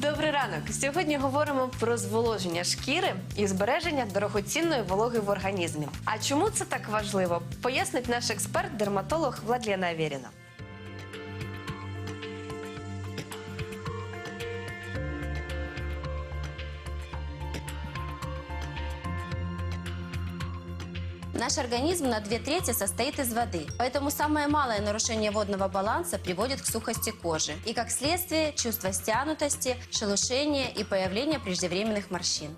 Добрий ранок. Сьогодні говоримо про зволоження шкіри і збереження дорогоцінної вологи в організмі. А чому це так важливо? Пояснить наш експерт, дерматолог Владлена Авєріна. Наш организм на две трети состоит из воды, поэтому самое малое нарушение водного баланса приводит к сухости кожи и, как следствие, чувство стянутости, шелушения и появления преждевременных морщин.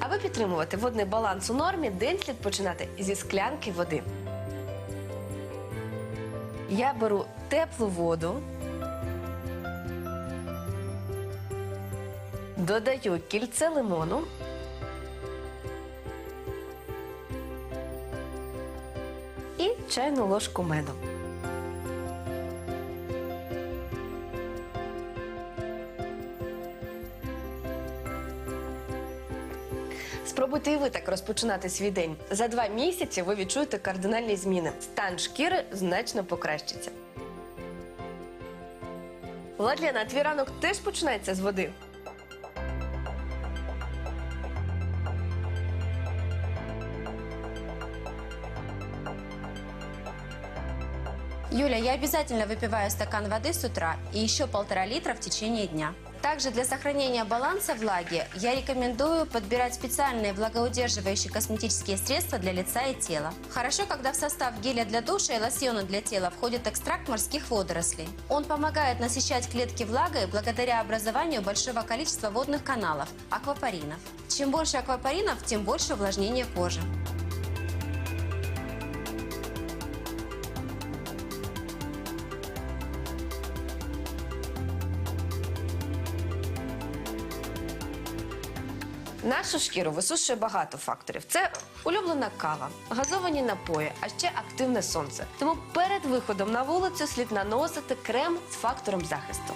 Аби підтримувати водний баланс у нормі, день слід починати зі склянки води. Я беру теплу воду, Додаю кільце лимону. І чайну ложку меду. Спробуйте і ви так розпочинати свій день. За два місяці ви відчуєте кардинальні зміни. Стан шкіри значно покращиться. Владлена, твій ранок теж починається з води. Юля, я обязательно выпиваю стакан воды с утра и еще полтора литра в течение дня. Также для сохранения баланса влаги я рекомендую подбирать специальные влагоудерживающие косметические средства для лица и тела. Хорошо, когда в состав геля для душа и лосьона для тела входит экстракт морских водорослей. Он помогает насыщать клетки влагой благодаря образованию большого количества водных каналов – аквапаринов. Чем больше аквапаринов, тем больше увлажнения кожи. Нашу шкіру висушує багато факторів. Це улюблена кава, газовані напої, а ще активне сонце. Тому перед виходом на вулицю слід наносити крем з фактором захисту.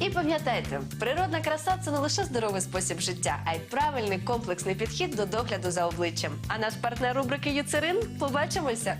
І пам'ятайте, природна краса це не лише здоровий спосіб життя, а й правильний комплексний підхід до догляду за обличчям. А наш партнер рубрики Юцерин побачимося.